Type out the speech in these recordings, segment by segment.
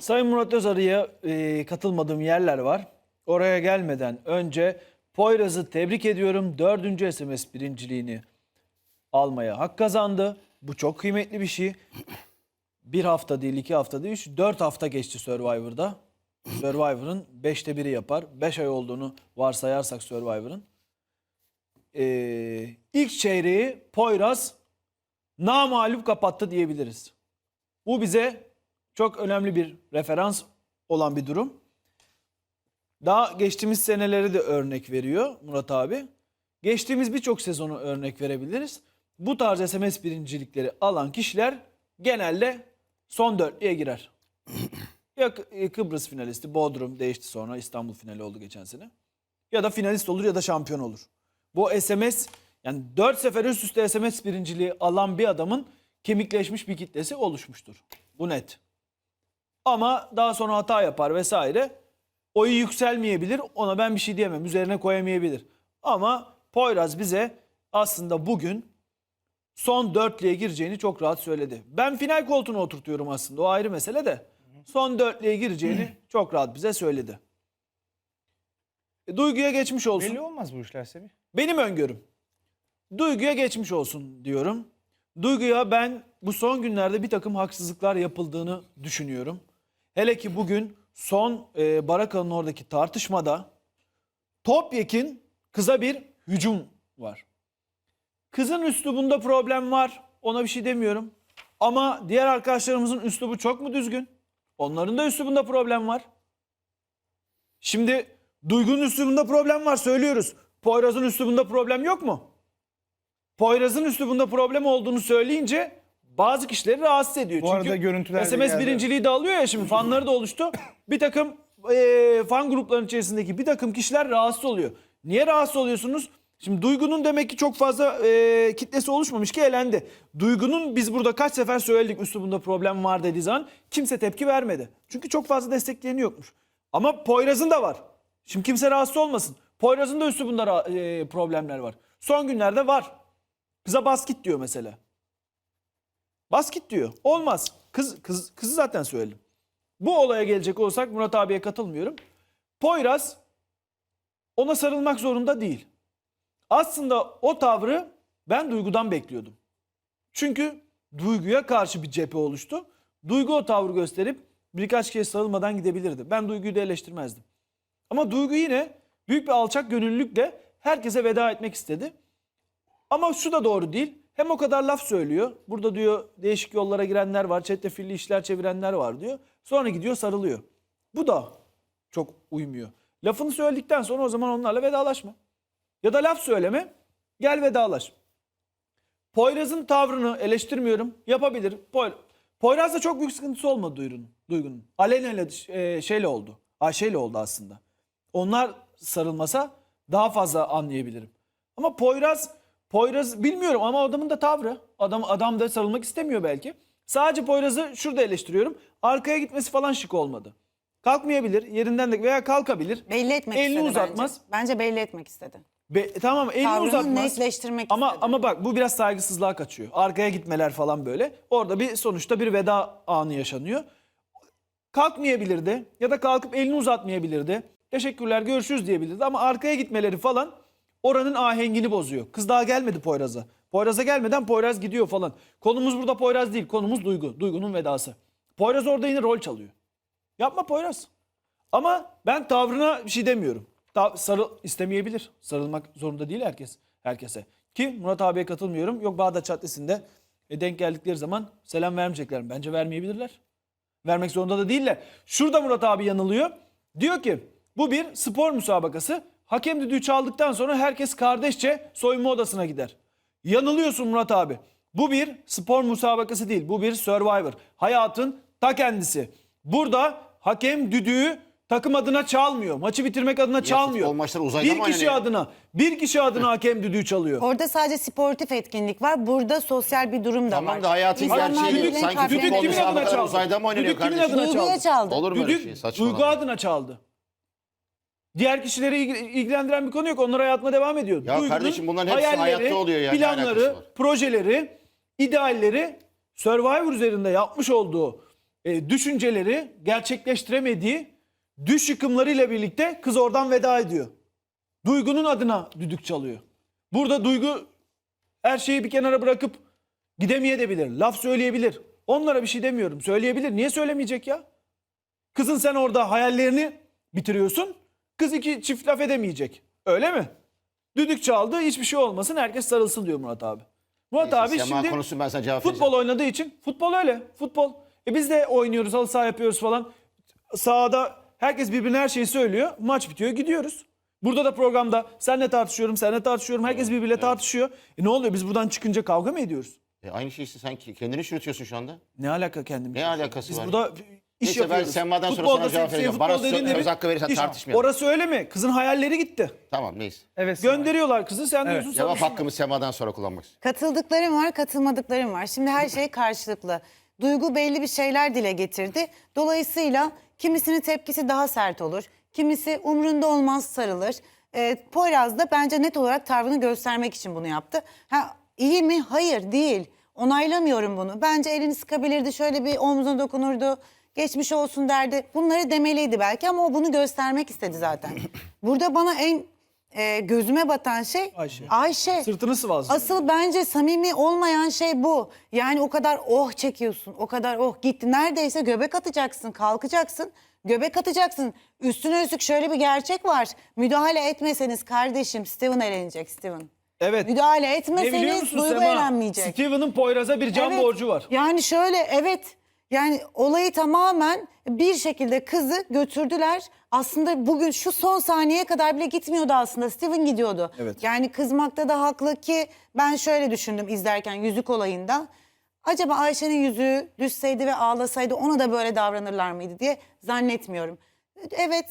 Sayın Murat Özarı'ya e, katılmadığım yerler var. Oraya gelmeden önce Poyraz'ı tebrik ediyorum. Dördüncü SMS birinciliğini almaya hak kazandı. Bu çok kıymetli bir şey. Bir hafta değil, iki hafta değil, üç, dört hafta geçti Survivor'da. Survivor'ın beşte biri yapar. Beş ay olduğunu varsayarsak Survivor'ın. Ee, ilk çeyreği Poyraz namalup kapattı diyebiliriz. Bu bize çok önemli bir referans olan bir durum. Daha geçtiğimiz seneleri de örnek veriyor Murat abi. Geçtiğimiz birçok sezonu örnek verebiliriz. Bu tarz SMS birincilikleri alan kişiler genelde son dörtlüğe girer. Ya e, Kıbrıs finalisti, Bodrum değişti sonra İstanbul finali oldu geçen sene. Ya da finalist olur ya da şampiyon olur. Bu SMS yani 4 sefer üst üste SMS birinciliği alan bir adamın kemikleşmiş bir kitlesi oluşmuştur. Bu net. Ama daha sonra hata yapar vesaire. Oyu yükselmeyebilir. Ona ben bir şey diyemem. Üzerine koyamayabilir. Ama Poyraz bize aslında bugün son dörtlüğe gireceğini çok rahat söyledi. Ben final koltuğuna oturtuyorum aslında. O ayrı mesele de. Son dörtlüğe gireceğini çok rahat bize söyledi. E, Duygu'ya geçmiş olsun. Belli olmaz bu işler Semih. Benim öngörüm. Duygu'ya geçmiş olsun diyorum. Duygu'ya ben bu son günlerde bir takım haksızlıklar yapıldığını düşünüyorum. Hele ki bugün son e, Baraka'nın oradaki tartışmada topyekin kıza bir hücum var. Kızın üslubunda problem var. Ona bir şey demiyorum. Ama diğer arkadaşlarımızın üslubu çok mu düzgün? Onların da üslubunda problem var. Şimdi Duygu'nun üslubunda problem var söylüyoruz. Poyraz'ın üslubunda problem yok mu? Poyraz'ın üslubunda problem olduğunu söyleyince bazı kişileri rahatsız ediyor. Bu Çünkü arada görüntüler de SMS geldi. birinciliği de alıyor ya şimdi fanları da oluştu. Bir takım eee, fan gruplarının içerisindeki bir takım kişiler rahatsız oluyor. Niye rahatsız oluyorsunuz? Şimdi Duygu'nun demek ki çok fazla eee, kitlesi oluşmamış ki elendi. Duygu'nun biz burada kaç sefer söyledik üslubunda problem var dediği zaman kimse tepki vermedi. Çünkü çok fazla destekleyeni yokmuş. Ama Poyraz'ın da var. Şimdi kimse rahatsız olmasın. Poyraz'ın da üslubunda ra- eee, problemler var. Son günlerde var. Kıza basket diyor mesela. Basket diyor. Olmaz. Kız, kız, kızı zaten söyledim. Bu olaya gelecek olsak Murat abiye katılmıyorum. Poyraz ona sarılmak zorunda değil. Aslında o tavrı ben Duygu'dan bekliyordum. Çünkü Duygu'ya karşı bir cephe oluştu. Duygu o tavrı gösterip birkaç kez sarılmadan gidebilirdi. Ben Duygu'yu da eleştirmezdim. Ama Duygu yine büyük bir alçak gönüllülükle herkese veda etmek istedi. Ama şu da doğru değil. Hem o kadar laf söylüyor. Burada diyor değişik yollara girenler var, çetrefilli işler çevirenler var diyor. Sonra gidiyor sarılıyor. Bu da çok uymuyor. Lafını söyledikten sonra o zaman onlarla vedalaşma. Ya da laf söyleme, gel vedalaş. Poyraz'ın tavrını eleştirmiyorum. Yapabilir. Poy Poyraz'da çok büyük sıkıntısı olmadı Duygu'nun. Duygu'nun. Aleyna'yla e, şeyle oldu. Ayşe'yle oldu aslında. Onlar sarılmasa daha fazla anlayabilirim. Ama Poyraz Poyraz bilmiyorum ama adamın da tavrı. Adam adam da sarılmak istemiyor belki. Sadece Poyraz'ı şurada eleştiriyorum. Arkaya gitmesi falan şık olmadı. Kalkmayabilir yerinden de veya kalkabilir. Belli etmek Elini istedi uzatmaz. bence. Bence belli etmek istedi. Be- tamam elini Tavrını uzatmaz. netleştirmek ama, istedi. Ama bak bu biraz saygısızlığa kaçıyor. Arkaya gitmeler falan böyle. Orada bir sonuçta bir veda anı yaşanıyor. Kalkmayabilirdi ya da kalkıp elini uzatmayabilirdi. Teşekkürler görüşürüz diyebilirdi ama arkaya gitmeleri falan oranın ahengini bozuyor. Kız daha gelmedi Poyraz'a. Poyraz'a gelmeden Poyraz gidiyor falan. Konumuz burada Poyraz değil. Konumuz Duygu. Duygu'nun vedası. Poyraz orada yine rol çalıyor. Yapma Poyraz. Ama ben tavrına bir şey demiyorum. Sarıl istemeyebilir. Sarılmak zorunda değil herkes herkese. Ki Murat abiye katılmıyorum. Yok Bağdat Caddesi'nde e, denk geldikleri zaman selam vermeyecekler mi? Bence vermeyebilirler. Vermek zorunda da değiller. Şurada Murat abi yanılıyor. Diyor ki bu bir spor müsabakası. Hakem düdüğü çaldıktan sonra herkes kardeşçe soyunma odasına gider. Yanılıyorsun Murat abi. Bu bir spor müsabakası değil. Bu bir Survivor. Hayatın ta kendisi. Burada hakem düdüğü takım adına çalmıyor. Maçı bitirmek adına çalmıyor. futbol maçları uzayda bir mı kişi oynanıyor? adına, bir kişi adına hakem düdüğü çalıyor. Orada sadece sportif etkinlik var. Burada sosyal bir durum da var. Tamam da hayatın İnsanlar gerçeği değil. birbirine Sanki kalplerine Düdük futbol kimin adına müsabakaları çaldı? uzayda mı oynanıyor Düdük kimin kardeşim? adına Duyguya çaldı? çaldı. Olur mu öyle Düdük şey? Saçmalama. Duygu adına çaldı. Diğer kişileri ilgi- ilgilendiren bir konu yok. Onlar hayatına devam ediyor. Ya kardeşim bunların hepsi hayatta oluyor yani. Ne alakası Planları, var? projeleri, idealleri Survivor üzerinde yapmış olduğu e, düşünceleri gerçekleştiremediği düş yıkımlarıyla birlikte kız oradan veda ediyor. Duygunun adına düdük çalıyor. Burada Duygu her şeyi bir kenara bırakıp gidemeyebilir. Laf söyleyebilir. Onlara bir şey demiyorum. Söyleyebilir. Niye söylemeyecek ya? Kızın sen orada hayallerini bitiriyorsun. Kız iki çift laf edemeyecek. Öyle mi? Düdük çaldı hiçbir şey olmasın herkes sarılsın diyor Murat abi. Murat Neyse, abi Sema şimdi konuşsun, ben sana cevap futbol vereceğim. oynadığı için futbol öyle futbol. E biz de oynuyoruz halı saha yapıyoruz falan. Sahada herkes birbirine her şeyi söylüyor. Maç bitiyor gidiyoruz. Burada da programda senle tartışıyorum, senle tartışıyorum. Herkes birbiriyle tartışıyor. E ne oluyor? Biz buradan çıkınca kavga mı ediyoruz? E, aynı şeyi sen ki- kendini çürütüyorsun şu anda. Ne alaka kendimiz? Ne alakası Biz var? burada iş Neyse, ben yapıyoruz. Sema'dan sonra Futbolda sana cevap vereceğim. futbol Bana söz de bir hakkı verirsen iş. tartışmayalım. Orası öyle mi? Kızın hayalleri gitti. Tamam neyse. Evet. Gönderiyorlar kızı sen diyorsun Cevap hakkımı Sema'dan sonra kullanmak istiyorum. Katıldıklarım var, katılmadıklarım var. Şimdi her şey karşılıklı. Duygu belli bir şeyler dile getirdi. Dolayısıyla kimisinin tepkisi daha sert olur. Kimisi umrunda olmaz sarılır. Ee, Poyraz da bence net olarak tavrını göstermek için bunu yaptı. Ha, iyi mi? Hayır değil. Onaylamıyorum bunu. Bence elini sıkabilirdi, şöyle bir omzuna dokunurdu. Geçmiş olsun derdi. Bunları demeliydi belki ama o bunu göstermek istedi zaten. Burada bana en e, gözüme batan şey Ayşe. Ayşe. Sırtını sıvazlıyor. Asıl bence samimi olmayan şey bu. Yani o kadar oh çekiyorsun, o kadar oh gitti. Neredeyse göbek atacaksın, kalkacaksın. Göbek atacaksın. Üstüne üstlük şöyle bir gerçek var. Müdahale etmeseniz kardeşim Steven eğlenecek Steven. Evet. Müdahale etmeseniz Duygu Sema? eğlenmeyecek. Steven'ın Poyraz'a bir can Evet. borcu var. Yani şöyle evet yani olayı tamamen bir şekilde kızı götürdüler. Aslında bugün şu son saniyeye kadar bile gitmiyordu aslında. Steven gidiyordu. Evet. Yani kızmakta da haklı ki ben şöyle düşündüm izlerken yüzük olayında. Acaba Ayşe'nin yüzüğü düşseydi ve ağlasaydı ona da böyle davranırlar mıydı diye zannetmiyorum. Evet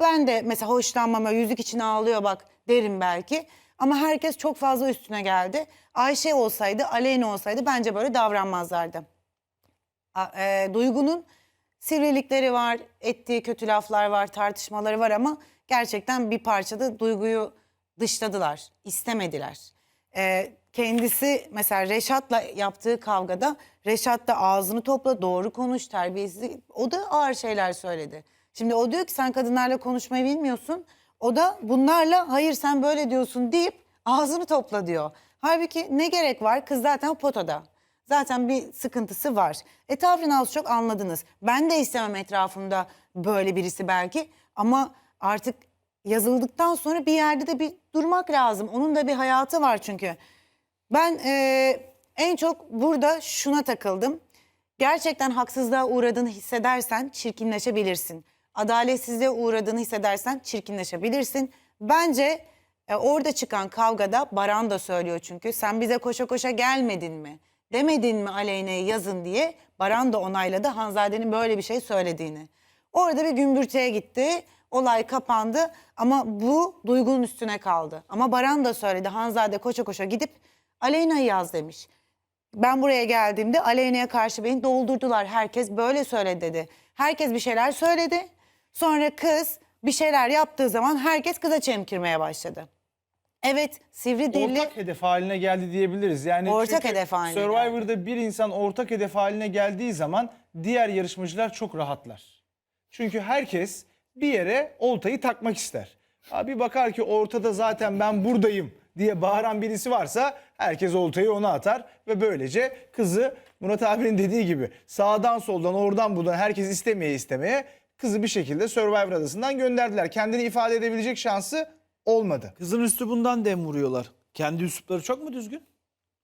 ben de mesela hoşlanmam öyle yüzük için ağlıyor bak derim belki. Ama herkes çok fazla üstüne geldi. Ayşe olsaydı, Aleyna olsaydı bence böyle davranmazlardı. E, Duygu'nun sivrilikleri var, ettiği kötü laflar var, tartışmaları var ama gerçekten bir parçada Duygu'yu dışladılar, istemediler. E, kendisi mesela Reşat'la yaptığı kavgada Reşat da ağzını topla, doğru konuş, terbiyesiz. O da ağır şeyler söyledi. Şimdi o diyor ki sen kadınlarla konuşmayı bilmiyorsun. O da bunlarla hayır sen böyle diyorsun deyip ağzını topla diyor. Halbuki ne gerek var? Kız zaten potada. Zaten bir sıkıntısı var. E tavrını az çok anladınız. Ben de istemem etrafımda böyle birisi belki. Ama artık yazıldıktan sonra bir yerde de bir durmak lazım. Onun da bir hayatı var çünkü. Ben eee, en çok burada şuna takıldım. Gerçekten haksızlığa uğradığını hissedersen çirkinleşebilirsin. Adaletsizliğe uğradığını hissedersen çirkinleşebilirsin. Bence e, orada çıkan kavgada Baran da söylüyor çünkü. Sen bize koşa koşa gelmedin mi? Demedin mi Aleyna'yı yazın diye. Baran da onayladı Hanzade'nin böyle bir şey söylediğini. Orada bir gümbürtüye gitti. Olay kapandı ama bu duygunun üstüne kaldı. Ama Baran da söyledi Hanzade koşa koşa gidip Aleyna'yı yaz demiş. Ben buraya geldiğimde Aleyna'ya karşı beni doldurdular. Herkes böyle söyledi dedi. Herkes bir şeyler söyledi. Sonra kız bir şeyler yaptığı zaman herkes kıza çemkirmeye başladı. Evet sivri dilli. Ortak hedef haline geldi diyebiliriz. Yani Ortak çünkü hedef haline Survivor'da bir insan ortak hedef haline geldiği zaman diğer yarışmacılar çok rahatlar. Çünkü herkes bir yere oltayı takmak ister. Abi bakar ki ortada zaten ben buradayım diye bağıran birisi varsa herkes oltayı ona atar ve böylece kızı Murat abinin dediği gibi sağdan soldan oradan buradan herkes istemeye istemeye kızı bir şekilde Survivor adasından gönderdiler. Kendini ifade edebilecek şansı olmadı. Kızın üstü bundan dem vuruyorlar. Kendi üslupları çok mu düzgün?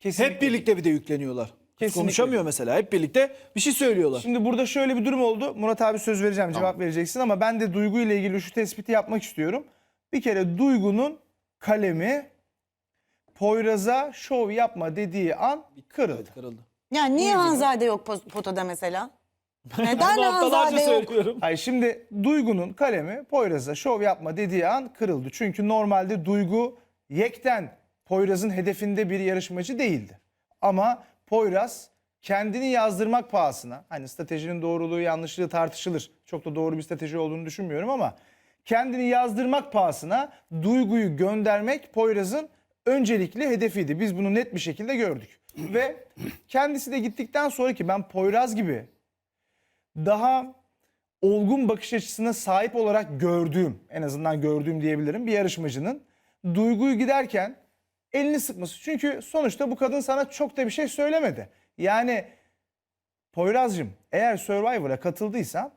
Kesinlikle. Hep birlikte bir de yükleniyorlar. Kesinlikle. Konuşamıyor mesela. Hep birlikte bir şey söylüyorlar. Şimdi burada şöyle bir durum oldu. Murat abi söz vereceğim, cevap vereceksin ama ben de Duygu ile ilgili şu tespiti yapmak istiyorum. Bir kere Duygu'nun kalemi Poyraz'a şov yapma dediği an kırıldı. Kırıldı. Yani niye Hanzade yok potada mesela? Neden Ben de haftalarca Hanzade yok? söylüyorum. Hayır şimdi Duygu'nun kalemi Poyraz'a şov yapma dediği an kırıldı. Çünkü normalde Duygu yekten Poyraz'ın hedefinde bir yarışmacı değildi. Ama Poyraz kendini yazdırmak pahasına hani stratejinin doğruluğu yanlışlığı tartışılır. Çok da doğru bir strateji olduğunu düşünmüyorum ama kendini yazdırmak pahasına Duygu'yu göndermek Poyraz'ın öncelikli hedefiydi. Biz bunu net bir şekilde gördük. Ve kendisi de gittikten sonra ki ben Poyraz gibi daha olgun bakış açısına sahip olarak gördüğüm, en azından gördüğüm diyebilirim bir yarışmacının duyguyu giderken elini sıkması. Çünkü sonuçta bu kadın sana çok da bir şey söylemedi. Yani Poyraz'cığım eğer Survivor'a katıldıysan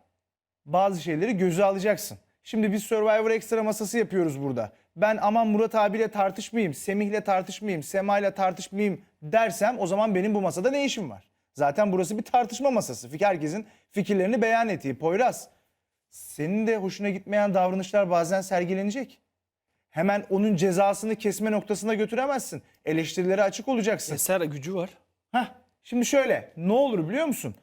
bazı şeyleri göze alacaksın. Şimdi biz Survivor ekstra masası yapıyoruz burada. Ben aman Murat abiyle tartışmayayım, Semih'le tartışmayayım, Sema'yla tartışmayayım dersem o zaman benim bu masada ne işim var? Zaten burası bir tartışma masası. Fik- Herkesin fikirlerini beyan ettiği. Poyraz, senin de hoşuna gitmeyen davranışlar bazen sergilenecek. Hemen onun cezasını kesme noktasına götüremezsin. Eleştirilere açık olacaksın. Eser gücü var. Heh, şimdi şöyle ne olur biliyor musun?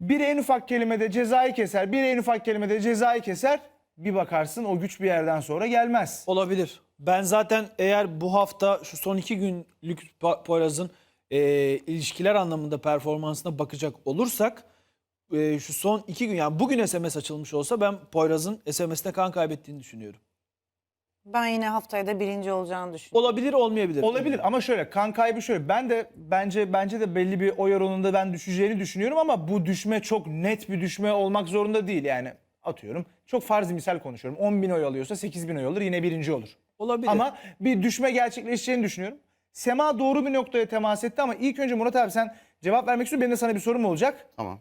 Bir en ufak kelimede cezayı keser, bir en ufak kelimede cezayı keser. Bir bakarsın o güç bir yerden sonra gelmez. Olabilir. Ben zaten eğer bu hafta şu son iki günlük Poyraz'ın e, ilişkiler anlamında performansına bakacak olursak e, şu son iki gün yani bugün SMS açılmış olsa ben Poyraz'ın SMS'te kan kaybettiğini düşünüyorum. Ben yine haftaya da birinci olacağını düşünüyorum. Olabilir olmayabilir. Olabilir ama şöyle kan kaybı şöyle. Ben de bence bence de belli bir oy oranında ben düşeceğini düşünüyorum ama bu düşme çok net bir düşme olmak zorunda değil yani. Atıyorum. Çok farz misal konuşuyorum. 10 bin oy alıyorsa 8 bin oy alır yine birinci olur. Olabilir. Ama bir düşme gerçekleşeceğini düşünüyorum. Sema doğru bir noktaya temas etti ama ilk önce Murat abi sen cevap vermek istiyorsun. Benim de sana bir sorum olacak. Tamam.